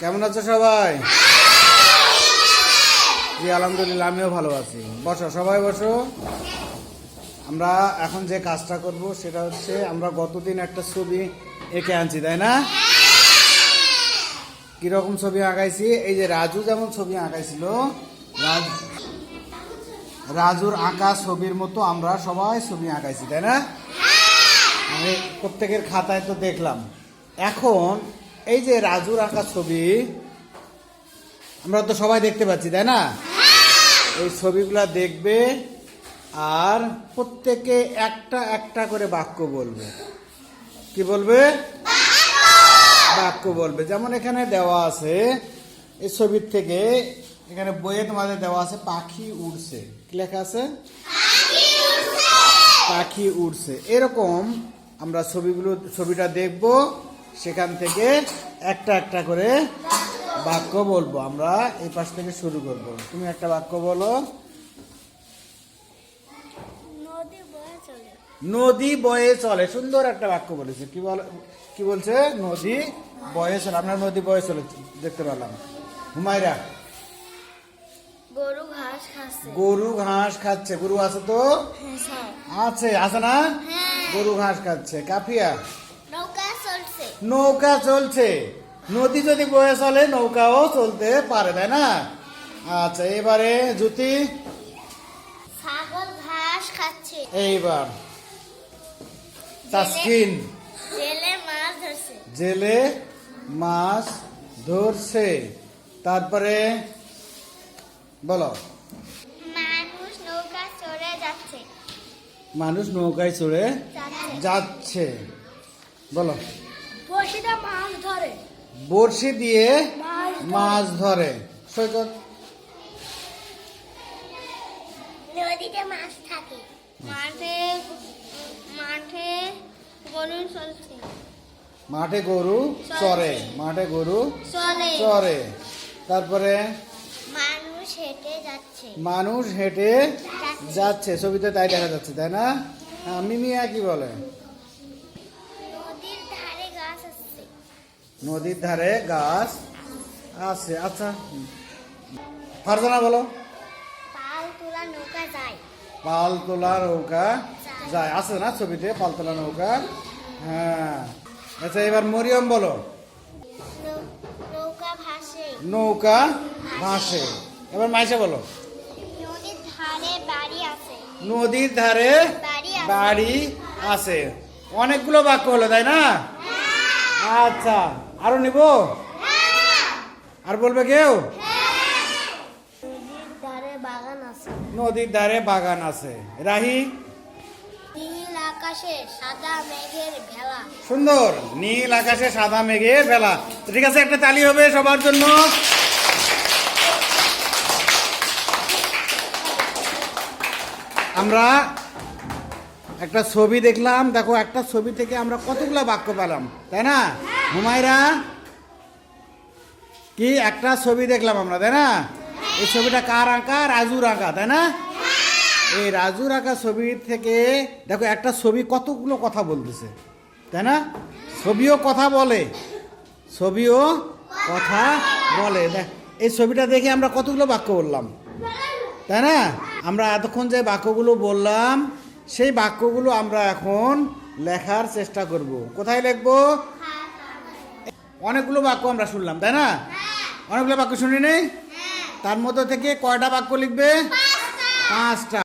কেমন আছো সবাই? জি, আলহামদুলিল্লাহ, আমিও ভালো আছি। বসো, সবাই বসো। আমরা এখন যে কাজটা করব সেটা হচ্ছে আমরা গতদিন একটা ছবি এঁকে আনছি, তাই না? কীরকম ছবি আঁকাইছি? এই যে রাজু যেমন ছবি আঁকাইছিল, রাজ- রাজুর আঁকা ছবির মতো আমরা সবাই ছবি আঁকাইছি, তাই না? আমি প্রত্যেকের খাতায় তো দেখলাম। এখন এই যে রাজুর আঁকা ছবি আমরা তো সবাই দেখতে পাচ্ছি তাই না? এই ছবিগুলা দেখবে আর প্রত্যেকে একটা একটা করে বাক্য বলবে। কি বলবে? বাক্য। বলবে। যেমন এখানে দেওয়া আছে এই ছবির থেকে এখানে বইয়ে তোমাদের দেওয়া আছে পাখি উড়ছে। কি লেখা আছে? পাখি উড়ছে। এরকম আমরা ছবিগুলো ছবিটা দেখব। সেখান থেকে একটা একটা করে বাক্য বলব। আমরা এই পাশ থেকে শুরু করব। তুমি একটা বাক্য বলো। নদী বয়ে চলে। সুন্দর একটা বাক্য বলেছে। কি বল কি বলছে? নদী বয়ে চলে। আমরা নদী বয়ে চলে দেখতে পেলাম। হুমায়রা। গরু ঘাস খাচ্ছে। গরু ঘাস খাচ্ছে। গরু আছে তো? হ্যাঁ আছে। আছে না? হ্যাঁ। গরু ঘাস খাচ্ছে। কাফিয়া? নৌকা চলছে। নদী যদি বয়ে চলে নৌকাও চলতে পারে তাই না? আচ্ছা এবারে জ্যোতি। ছাগল ঘাস খাচ্ছে। এইবার। তাসকিন। জেলে মাছ ধরছে। জেলে মাছ ধরছে। তারপরে বলো। মানুষ নৌকা চড়ে যাচ্ছে। মানুষ নৌকায় চড়ে যাচ্ছে। বলো। বসিটা মাছ ধরে। বড়শি দিয়ে মাছ ধরে। সৈকত। নদীতে মাছ থাকে। মাঠে মাঠে গরু চলছে মাঠে গরু চরে। মাঠে গরু চলে। চরে। তারপরে মানুষ হেঁটে যাচ্ছে। মানুষ হেঁটে যাচ্ছে। ছবিতে তাই দেখা যাচ্ছে তাই না? মিমিয়া কি বলে? নদীর ধারে গাছ আছে আচ্ছা। ফারজানা বলো। পাল তোলা নৌকা যায়। পাল নৌকা যায়। আছে না ছবিতে পাল তোলা নৌকা? হ্যাঁ। আচ্ছা এবার মরিয়ম বলো। নৌকা ভাসে। এবার মাইসা বলো। নদীর ধারে বাড়ি আছে। বাড়ি অনেকগুলো বাক্য হলো তাই না? আচ্ছা। আরও নিব? আর বলবে কেউ? নদীর ধারে বাগান আছে। নদীর ধারে বাগান আছে। রাহি? নীল আকাশে সাদা মেঘের ভেলা। সুন্দর। নীল আকাশে সাদা মেঘে ফেলা ঠিক আছে একটা তালি হবে সবার জন্য। আমরা একটা ছবি দেখলাম। দেখো একটা ছবি থেকে আমরা কতগুলা বাক্য পেলাম তাই না? হুমায়রা, কি একটা ছবি দেখলাম আমরা, তাই না? এই ছবিটা কার আঁকা রাজুর আঁকা, তাই না? এই রাজুর আঁকা ছবি থেকে, দেখো, একটা ছবি কতগুলো কথা বলতেছে, তাই না? ছবিও কথা বলে, ছবিও কথা বলে। দেখ, এই ছবিটা দেখে আমরা কতগুলো বাক্য বললাম, তাই না? আমরা এতক্ষণ যে বাক্যগুলো বললাম, সেই বাক্যগুলো আমরা এখন লেখার চেষ্টা করব। কোথায় লিখব? অনেকগুলো বাক্য আমরা শুনলাম তাই না? অনেকগুলো বাক্য শুনি নেই তার মধ্যে থেকে কয়টা বাক্য লিখবে? পাঁচটা।